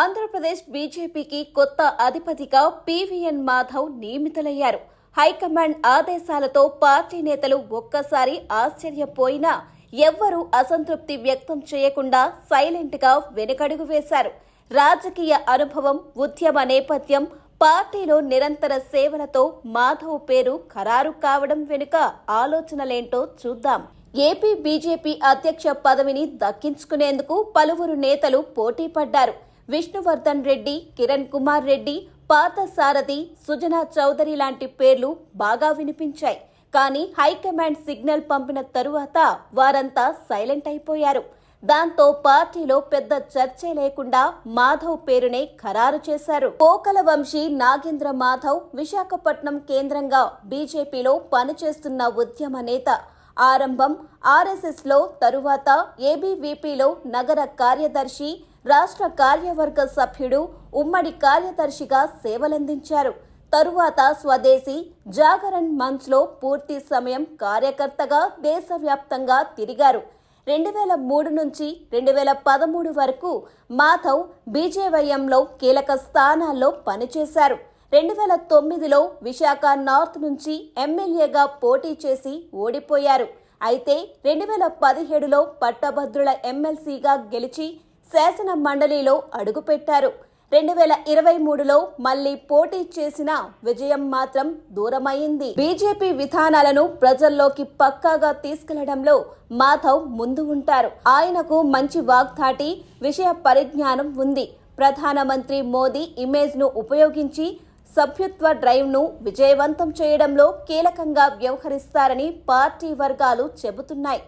ఆంధ్రప్రదేశ్ బీజేపీకి కొత్త అధిపతిగా పివిఎన్ మాధవ్ నియమితులయ్యారు. హైకమాండ్ ఆదేశాలతో పార్టీ నేతలు ఒక్కసారి ఆశ్చర్యపోయినా ఎవ్వరూ అసంతృప్తి వ్యక్తం చేయకుండా సైలెంట్గా వెనుకడుగు వేశారు. రాజకీయ అనుభవం ఉద్యమ నేపథ్యం పార్టీలో నిరంతర సేవలతో మాధవ్ పేరు ఖరారు కావడం వెనుక ఆలోచనలేంటో చూద్దాం. ఏపీ బీజేపీ అధ్యక్ష పదవిని దక్కించుకునేందుకు పలువురు నేతలు పోటీ పడ్డారు. విష్ణువర్ధన్ రెడ్డి కిరణ్ కుమార్ రెడ్డి పాత సారథి సుజనా చౌదరి లాంటి పేర్లు బాగా వినిపించాయి. కానీ హైకమాండ్ సిగ్నల్ పంపిన తరువాత వారంతా సైలెంట్ అయిపోయారు. దాంతో పార్టీలో పెద్ద చర్చే లేకుండా మాధవ్ పేరునే ఖరారు చేశారు. కోకల వంశీ నాగేంద్ర మాధవ్ విశాఖపట్నం కేంద్రంగా బీజేపీలో పనిచేస్తున్న ఉద్యమ నేత ఆరంభం ఆర్ఎస్ఎస్లో తరువాత ఏబీవీపీలో నగర కార్యదర్శి రాష్ట్ర కార్యవర్గ సభ్యుడు ఉమ్మడి కార్యదర్శిగా సేవలందించారు. తరువాత స్వదేశీ జాగరణ్ మంచ్లో పూర్తి సమయం కార్యకర్తగా దేశవ్యాప్తంగా తిరిగారు. రెండు వేల మూడు నుంచి రెండు వేల పదమూడు వరకు మాధవ్ బీజేవైఎంలో కీలక స్థానాల్లో పనిచేశారు. రెండు వేల తొమ్మిదిలో విశాఖ నార్త్ నుంచి ఎమ్మెల్యేగా పోటీ చేసి ఓడిపోయారు. అయితే రెండు వేల పదిహేడులో పట్టభద్రుల ఎమ్మెల్సీగా గెలిచి శాసన మండలిలో అడుగుపెట్టారు. రెండు వేల ఇరవై మూడులో మళ్ళీ పోటీ చేసిన విజయం మాత్రం దూరమైంది. బీజేపీ విధానాలను ప్రజల్లోకి పక్కాగా తీసుకెళ్ళడంలో మాధవ్ ముందు ఉంటారు. ఆయనకు మంచి వాగ్దాటి విషయ పరిజ్ఞానం ఉంది. ప్రధానమంత్రి మోదీ ఇమేజ్ను ఉపయోగించి సభ్యత్వ డ్రైవ్ను విజయవంతం చేయడంలో కీలకంగా వ్యవహరిస్తారని పార్టీ వర్గాలు చెబుతున్నాయి.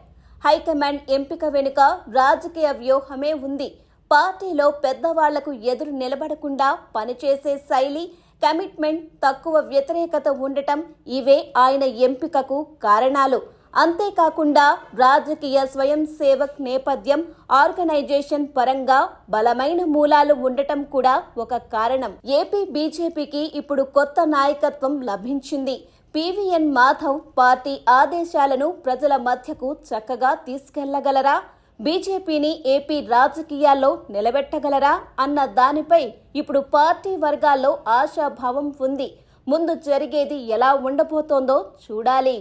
హైకమాండ్ ఎంపిక వెనుక రాజకీయ వ్యూహమే ఉంది. పార్టీలో పెద్దవాళ్ళకు ఎదురు నిలబడకుండా పనిచేసే శైలి కమిట్మెంట్ తక్కువ వ్యతిరేకత ఉండటం ఇవే ఆయన ఎంపికకు కారణాలు. అంతేకాకుండా రాజకీయ స్వయం సేవక్ నేపథ్యం ఆర్గనైజేషన్ పరంగా బలమైన మూలాలు ఉండటం కూడా ఒక కారణం. ఏపీ బీజేపీకి ఇప్పుడు కొత్త నాయకత్వం లభించింది. పివిఎన్ మాధవ్ పార్టీ ఆదేశాలను ప్రజల మధ్యకు చక్కగా తీసుకెళ్ళగలరా? బీజేపీని ఏపీ రాజకీయాల్లో నిలబెట్టగలరా? అన్న దానిపై ఇప్పుడు పార్టీ వర్గాల్లో ఆశాభావం ఉంది. ముందు జరిగేది ఎలా ఉండబోతోందో చూడాలి.